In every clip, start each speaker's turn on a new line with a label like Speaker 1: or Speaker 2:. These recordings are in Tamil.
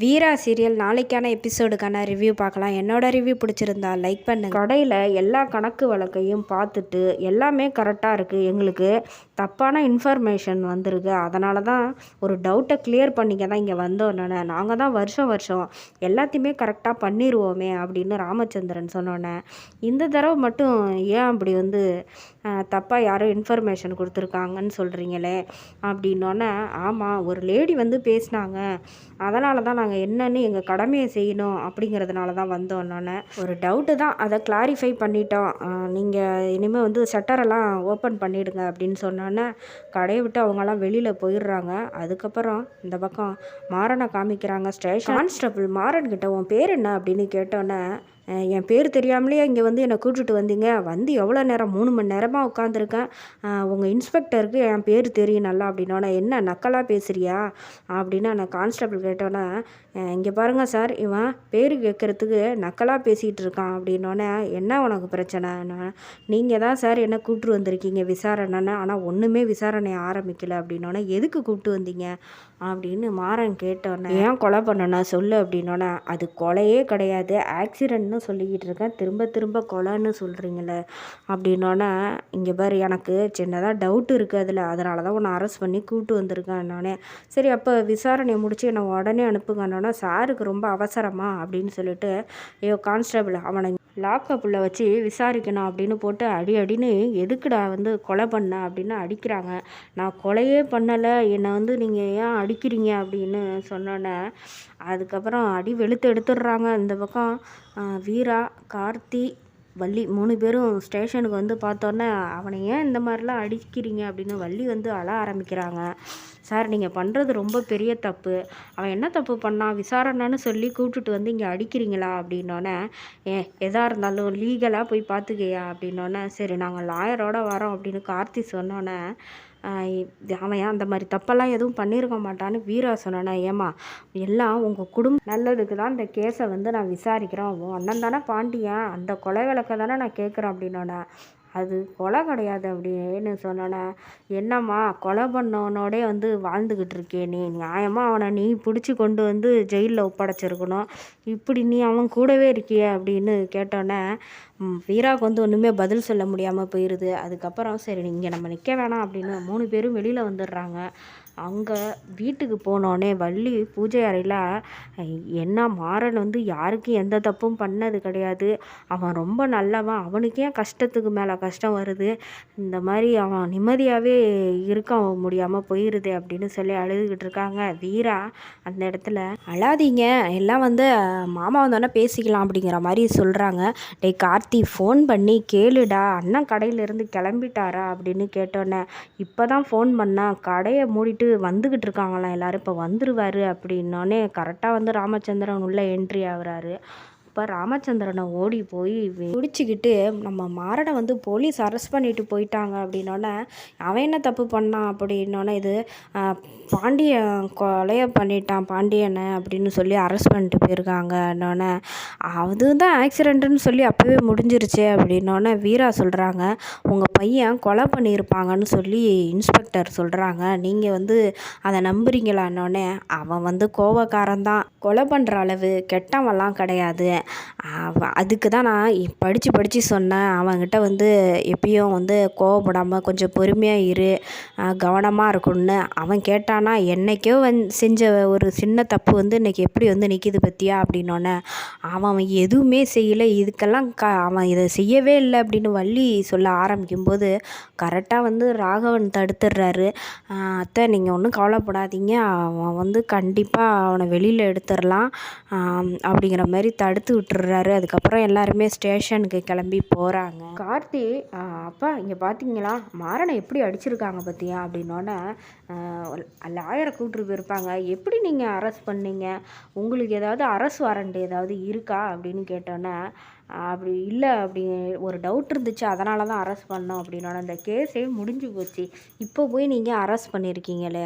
Speaker 1: வீரா சீரியல் நாளைக்கான எபிசோடுக்கான ரிவ்யூ பார்க்கலாம். என்னோட ரிவ்யூ பிடிச்சிருந்தா லைக் பண்ணுங்க. கடையில் எல்லா கணக்கு வழக்கையும் பார்த்துட்டு எல்லாமே கரெக்டாக இருக்குது எங்களுக்கு தப்பான இன்ஃபர்மேஷன் வந்திருக்கு. அதனால தான் ஒரு டவுட்டை கிளியர் பண்ணிக்க தான் இங்கே வந்தோன்னே நாங்கள் தான் வருஷம் வருஷம் எல்லாத்தையுமே கரெக்டாக பண்ணிடுவோமே அப்படின்னு ராமச்சந்திரன் சொன்னோன்னே. இந்த தடவை மட்டும் ஏன் அப்படி வந்து தப்பாக யாரோ இன்ஃபர்மேஷன் கொடுத்துருக்காங்கன்னு சொல்கிறீங்களே அப்படின்னோடனே ஆமாம் ஒரு லேடி வந்து பேசினாங்க. அதனால தான் நாங்கள் என்னன்னு எங்கள் கடமையை செய்யணும் அப்படிங்கிறதுனால தான் வந்தோம் நான் ஒரு டவுட்டு தான். அதை கிளாரிஃபை பண்ணிட்டோம். நீங்கள் இனிமேல் வந்து ஷட்டரெல்லாம் ஓப்பன் பண்ணிவிடுங்க அப்படின்னு சொன்னோன்னே கடையை விட்டு அவங்கெல்லாம் வெளியில் போயிடுறாங்க. அதுக்கப்புறம் இந்த பக்கம் மாறனை காமிக்கிறாங்க ஸ்டேஷன் கான்ஸ்டபிள் மாறன் கிட்ட உன் பேர் என்ன? அப்படின்னு கேட்டோன்னே என் பேர் தெரியாமலே இங்கே வந்து என்னை கூட்டிகிட்டு வந்தீங்க. வந்து எவ்வளோ நேரம்? மூணு மணி நேரமாக உட்காந்துருக்கேன் உங்கள் இன்ஸ்பெக்டருக்கு என் பேர் தெரியும் நல்லா அப்படின்னோடனே என்ன நக்கலாக பேசுகிறியா அப்படின்னு நான் கான்ஸ்டபிள் கேட்டோன்னே இங்கே பாருங்கள் சார் இவன் பேர் கேட்குறதுக்கு நக்கலாக பேசிகிட்டு இருக்கான் அப்படின்னோடனே என்ன உனக்கு பிரச்சனை? நீங்கள் தான் சார் என்ன கூப்பிட்டு வந்திருக்கீங்க விசாரணைன்னு ஆனால் ஒன்றுமே விசாரணை ஆரம்பிக்கலை. அப்படின்னோடனே எதுக்கு கூப்பிட்டு வந்தீங்க? அப்படின்னு மாறன் கேட்டோன்னே ஏன் கொலை பண்ணனா சொல்லு? அப்படின்னோடனே அது கொலையே கிடையாது ஆக்சிடென்ட்னு சொல்லிக்கிட்டு இருக்கேன் திரும்ப திரும்ப கொலைன்னு சொல்கிறீங்களே அப்படின்னோடனே இங்கே பாரு எனக்கு சின்னதாக டவுட் இருக்குது அதில் அதனால தான் உன்னை அரெஸ்ட் பண்ணி கூப்பிட்டு வந்திருக்கேன் நானே சரி அப்போ விசாரணையை முடித்து என்னை உடனே அனுப்புங்கன்னொன்னே சாருக்கு ரொம்ப அவசரமா? அப்படின்னு சொல்லிட்டு ஐயோ கான்ஸ்டபிள் அவனை லாக்கப்பில் வச்சு விசாரிக்கணும் அப்படின்னு போட்டு அடி அடின்னு எதுக்குடா வந்து கொலை பண்ண? அப்படின்னு அடிக்கிறாங்க. நான் கொலையே பண்ணலை. என்னை வந்து நீங்கள் ஏன் அடிக்கிறீங்க? அப்படின்னு சொன்னோன்னே அதுக்கப்புறம் அடி வெளுத்து எடுத்துடுறாங்க இந்த பக்கம் வீரா கார்த்தி வள்ளி மூணு பேரும் ஸ்டேஷனுக்கு வந்து பார்த்தோன்னே அவனை ஏன் இந்த மாதிரிலாம் அடிக்கிறீங்க? அப்படின்னு வள்ளி வந்து அழ ஆரம்பிக்கிறாங்க. சார் நீங்கள் பண்ணுறது ரொம்ப பெரிய தப்பு. அவன் என்ன தப்பு பண்ணான் விசாரணைன்னு சொல்லி கூப்பிட்டுட்டு வந்து இங்கே அடிக்கிறீங்களா? அப்படின்னோடனே ஏ எதாக இருந்தாலும் லீகலாக போய் பார்த்துக்கையா அப்படின்னோடனே சரி நாங்கள் லாயரோட வரோம் அப்படின்னு கார்த்தி சொன்னோன்னே அவன் அந்த மாதிரி தப்பெல்லாம் எதுவும் பண்ணியிருக்க மாட்டான்னு வீரா சொன்னானே ஏமா எல்லாம் உங்கள் குடும்பம் நல்லதுக்கு தான் இந்த கேஸை வந்து நான் விசாரிக்கிறேன். உன் அண்ணன் தானே பாண்டியன். அந்த கொலை விளக்க தானே நான் கேட்குறேன். அப்படின்னோடனே அது கொலை கிடையாது அப்படின்னு சொன்னோன்னே என்னம்மா கொலை பண்ணவனோடே வந்து வாழ்ந்துக்கிட்டு இருக்கே நீ. நியாயமாக அவனை நீ பிடிச்சி கொண்டு வந்து ஜெயிலில் ஒப்படைச்சிருக்கணும். இப்படி நீ அவன் கூடவே இருக்கிய அப்படின்னு கேட்டோன்னே வீராவுக்கு வந்து ஒன்றுமே பதில் சொல்ல முடியாமல் போயிடுது அதுக்கப்புறம் சரி இங்கே நம்ம நிற்க வேணாம் அப்படின்னு மூணு பேரும் வெளியில் வந்துடுறாங்க. அங்கே வீட்டுக்கு போனோடனே வள்ளி பூஜை அறையில் என்ன மாறன் வந்து யாருக்கும் எந்த தப்பும் பண்ணது கிடையாது. அவன் ரொம்ப நல்லவன். அவனுக்கே கஷ்டத்துக்கு மேலே கஷ்டம் வருது? இந்த மாதிரி அவன் நிம்மதியாகவே இருக்க முடியாமல் போயிடுது அப்படின்னு சொல்லி அழுதுகிட்டு இருக்காங்க வீரா அந்த இடத்துல. அழாதீங்க. எல்லாம் வந்து மாமா வந்தோடனே பேசிக்கலாம் அப்படிங்கிற மாதிரி சொல்கிறாங்க டே கார்த்தி கார்த்தி ஃபோன் பண்ணி கேளுடா. அண்ணன் கடையிலேருந்து கிளம்பிட்டாரா? அப்படின்னு கேட்டோன்னே இப்போ தான் ஃபோன் பண்ணால் கடையை மூடிட்டு வந்துக்கிட்டு இருக்காங்களாம் எல்லோரும் இப்போ வந்துடுவார் அப்படின்னோடனே கரெக்டாக வந்து ராமச்சந்திரன் உள்ளே என்ட்ரி ஆகுறாரு. அப்போ ராமச்சந்திரனை ஓடி போய் பிடிச்சிக்கிட்டு நம்ம மாரடை வந்து போலீஸ் அரெஸ்ட் பண்ணிட்டு போயிட்டாங்க அப்படின்னோடனே அவன் என்ன தப்பு பண்ணான் அப்படின்னோடனே இது பாண்டியன் கொலையை பண்ணிட்டான் பாண்டியனை அப்படின்னு சொல்லி அரெஸ்ட் பண்ணிட்டு போயிருக்காங்க என்னோடனே அதுதான் ஆக்சிடெண்ட்டுன்னு சொல்லி அப்போவே முடிஞ்சிருச்சு அப்படின்னோடனே வீரா சொல்கிறாங்க உங்கள் பையன் கொலை பண்ணியிருப்பாங்கன்னு சொல்லி இன்ஸ்பெக்டர் சொல்கிறாங்க நீங்கள் வந்து அதை நம்புறீங்களான்னொடனே அவன் வந்து கோவக்காரன் தான் கொலை பண்ணுற அளவு கெட்டவன்லாம் கிடையாது அதுக்கு தான் நான் படித்து படித்து சொன்னேன். அவன்கிட்ட வந்து எப்பயும் வந்து கோவப்படாமல் கொஞ்சம் பொறுமையாக இரு கவனமாக இருக்கணும்னு. அவன் கேட்டானா என்றைக்கோ வந் செஞ்ச ஒரு சின்ன தப்பு வந்து இன்றைக்கி எப்படி வந்து நிற்கிது பற்றியா அப்படின்னோடனே அவன் எதுவுமே செய்யலை. இதுக்கெல்லாம் க அவன் இதை செய்யவே இல்லை அப்படின்னு வள்ளி சொல்ல ஆரம்பிக்கும்போது கரெக்டாக வந்து ராகவன் தடுத்துடுறாரு. அத்தை நீங்கள் ஒன்றும் கவலைப்படாதீங்க. அவன் வந்து கண்டிப்பாக அவனை வெளியில் எடுத்துடலாம். அப்படிங்கிற மாதிரி தடுத்து விட்டுறாரு அதுக்கப்புறம் எல்லாருமே ஸ்டேஷனுக்கு கிளம்பி போகிறாங்க கார்த்தி அப்பா இங்கே பார்த்தீங்களா மாறனை எப்படி அடிச்சிருக்காங்க பார்த்தியா அப்படின்னோடனே லாயரை கூப்பிட்டு போயிருப்பாங்க. எப்படி நீங்கள் அரெஸ்ட் பண்ணீங்க? உங்களுக்கு ஏதாவது அரசு வாரண்ட் ஏதாவது இரு இருக்கா அப்படின்னு கேட்டோன்னே அப்படி இல்லை அப்படி ஒரு டவுட் இருந்துச்சு அதனால தான் அரெஸ்ட் பண்ணோம் அப்படின்னோட அந்த கேஸே முடிஞ்சு போச்சு. இப்போ போய் நீங்கள் அரெஸ்ட் பண்ணியிருக்கீங்களே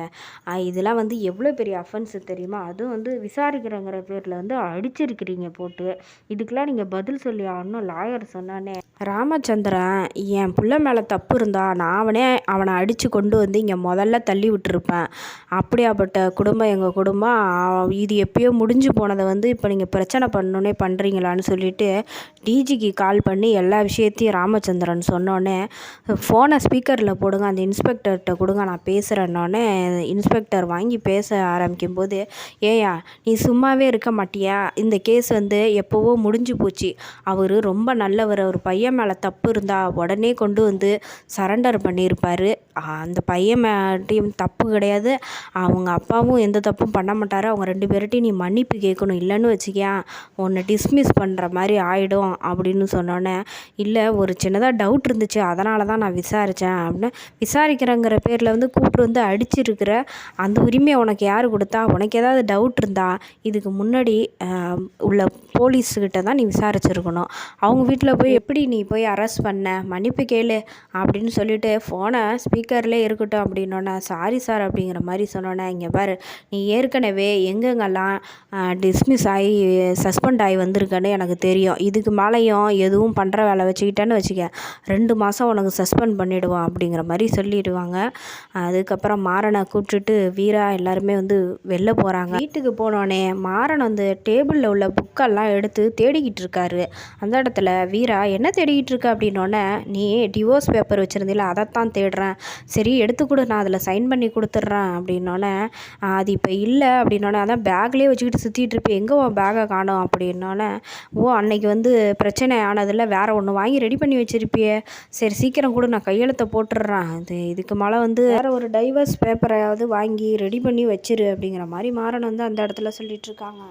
Speaker 1: இதெல்லாம் வந்து எவ்வளோ பெரிய அஃபென்ஸு தெரியுமா? அதுவும் வந்து விசாரிக்கிறங்கிற பேரில் வந்து அடிச்சிருக்கிறீங்க போட்டு. இதுக்கெலாம் நீங்கள் பதில் சொல்லி ஆகணும் லாயர் சொன்னானே. ராமச்சந்திரன் என் பிள்ளை மேலே தப்பு இருந்தா நான் அவனே அவனை அடித்து கொண்டு வந்து இங்கே முதல்ல தள்ளி விட்டுருப்பேன். அப்படியாப்பட்ட குடும்பம் எங்கள் குடும்பம் இது எப்பயோ முடிஞ்சு போனதை வந்து இப்போ நீங்கள் பிரச்சனை பண்ணோன்னே பண்ணுறீங்களான்னு சொல்லிட்டு டிஜிக்கு கால் பண்ணி எல்லா விஷயத்தையும் ராமச்சந்திரன் சொன்னோன்னே ஃபோனை ஸ்பீக்கரில் போடுங்க அந்த இன்ஸ்பெக்டர்கிட்ட கொடுங்க நான் பேசுகிறேன்னொன்னே இன்ஸ்பெக்டர் வாங்கி பேச ஆரம்பிக்கும் போது ஏயா நீ சும்மாவே இருக்க மாட்டியா? இந்த கேஸ் வந்து எப்போவோ முடிஞ்சு போச்சு. அவர் ரொம்ப நல்லவர் அவர் பையன் மேலே தப்பு இருந்தால் உடனே கொண்டு வந்து சரண்டர் பண்ணியிருப்பார் அந்த பையன் மேட்டையும் தப்பு கிடையாது. அவங்க அப்பாவும் எந்த தப்பும் பண்ண மாட்டார். அவங்க ரெண்டு பேர்கிட்டையும் நீ மன்னிப்பு கேட்கணும். இல்லைன்னு வச்சுக்கியா உன்னை டிஸ்மிஸ் பண்ணுற மாதிரி ஆகிடும் அப்படின்னு சொன்னோன்னே இல்லை ஒரு சின்னதாக டவுட் இருந்துச்சு. அதனால தான் நான் விசாரித்தேன் அப்படின்னு விசாரிக்கிறேங்கிற பேரில் வந்து கூப்பிட்டு வந்து அடிச்சிருக்கிற அந்த உரிமையை உனக்கு யார் கொடுத்தா? உனக்கு ஏதாவது டவுட் இருந்தா இதுக்கு முன்னாடி உள்ள போலீஸ்கிட்ட தான் நீ விசாரிச்சிருக்கணும். அவங்க வீட்டில் போய் எப்படி நீ போய் அரெஸ்ட் பண்ண? மன்னிப்பு கேளு. அப்படின்னு சொல்லிட்டு ஃபோனை ஸ்பீக்கர்லேயே இருக்கட்டும் அப்படின்னோன்னே சாரி சார் அப்படிங்கிற மாதிரி சொன்னோன்னே இங்கே பாரு நீ ஏற்கனவே எங்கெங்கெல்லாம் டிஸ்மிஸ் ஆகி சஸ்பெண்ட் ஆகி வந்திருக்கேன்னு எனக்கு தெரியும். இதுக்கு மேலேயும் எதுவும் பண்ணுற வேலை வச்சுக்கிட்டேன்னு வச்சுக்க ரெண்டு மாதம் உனக்கு சஸ்பெண்ட் பண்ணிவிடுவோம் அப்படிங்கிற மாதிரி சொல்லிடுவாங்க. அதுக்கப்புறம் மாறனை கூப்பிட்டுட்டு வீரா எல்லாருமே வந்து வெளில போகிறாங்க வீட்டுக்கு போனோடனே மாறன் வந்து டேபிளில் உள்ள புக்கெல்லாம் எடுத்து தேடிக்கிட்டு இருக்காரு. அந்த இடத்துல வீரா என்ன தேடிக்கிட்டு இருக்க? அப்படின்னோடனே நீ டிவோர்ஸ் பேப்பர் வச்சுருந்தில அதைத்தான் தேடுறேன். சரி எடுத்து கொடு நான் அதில் சைன் பண்ணி கொடுத்துட்றேன் அப்படின்னோடனே அது இப்போ இல்லை அப்படின்னோடனே அதான் பேக்லேயே வச்சுக்கிட்டு சுற்றிட்டு இருப்பேன் எங்கே உன் பேக்கை காணோம்? அப்படின்னோடனே ஓ அன்னைக்கு வந்து பிரச்சனை ஆனதில் வேறு ஒன்று வாங்கி ரெடி பண்ணி வச்சுருப்பியே சரி சீக்கிரம் கூட நான் கையெழுத்தை போட்டுடுறேன். இது இதுக்கு மேலே வந்து வேறு ஒரு டைவர்ஸ் பேப்பரையாவது வாங்கி ரெடி பண்ணி வச்சிரு அப்படிங்கிற மாதிரி மாறன் வந்து அந்த இடத்துல சொல்லிட்டு இருக்காங்க.